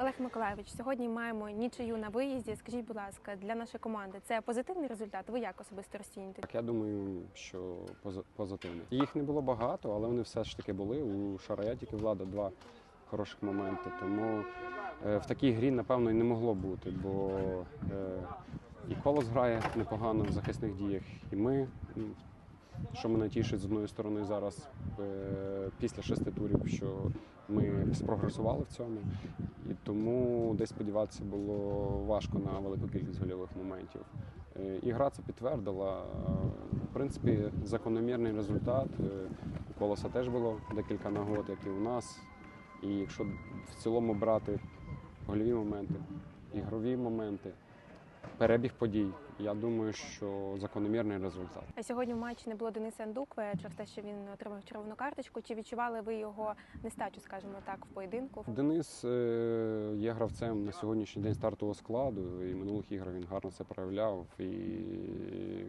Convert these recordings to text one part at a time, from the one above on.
Олег Миколайович, сьогодні маємо нічию на виїзді. Скажіть, будь ласка, для нашої команди це позитивний результат? Ви як особисто розцінюєте? Так, я думаю, що позитивний. Їх не було багато, але вони все ж таки були. У Шарая тільки влада два хороших моменти. Тому е, в такій грі, напевно, і не могло бути, бо е, і колос грає непогано в захисних діях, і ми. Що мене тішить з одної сторони зараз е, після шести турів, що ми спрогресували в цьому, і тому десь сподіватися було важко на велику кількість гольових моментів. Е, І гра це підтвердила. Е, В принципі, закономірний результат. Е, У колоса теж було декілька нагод, як і у нас. І якщо в цілому брати гольові моменти, ігрові моменти, перебіг подій, я думаю, що закономірний результат. А сьогодні в матчі не було Дениса Андукве через те, що він отримав червону карточку. Чи відчували ви його нестачу, скажімо так, в поєдинку? Денис е, є гравцем на сьогоднішній день стартового складу, і минулих іграх він гарно це проявляв. І,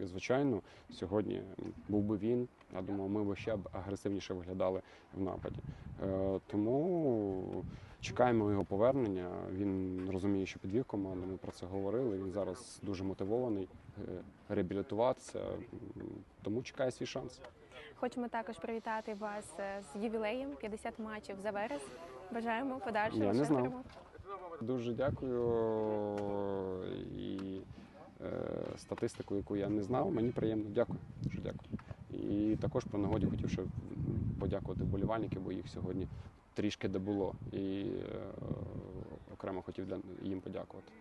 звичайно, сьогодні був би він. Я думаю, ми б ще б агресивніше виглядали в нападі. Е, Тому чекаємо його повернення. Він розуміє, що підвів команду. Ми про це говорили. Він зараз дуже мотивований е, реабілітуватися, тому чекає свій шанс. Хочемо також привітати вас е, з ювілеєм 50 матчів за верес. Бажаємо подальшого перемог. Дуже дякую. І е, статистику, яку я не знав, мені приємно. Дякую. Дуже дякую. І також про нагоді хотів ще подякувати вболівальників, бо їх сьогодні трішки де було. І окремо хотів їм подякувати.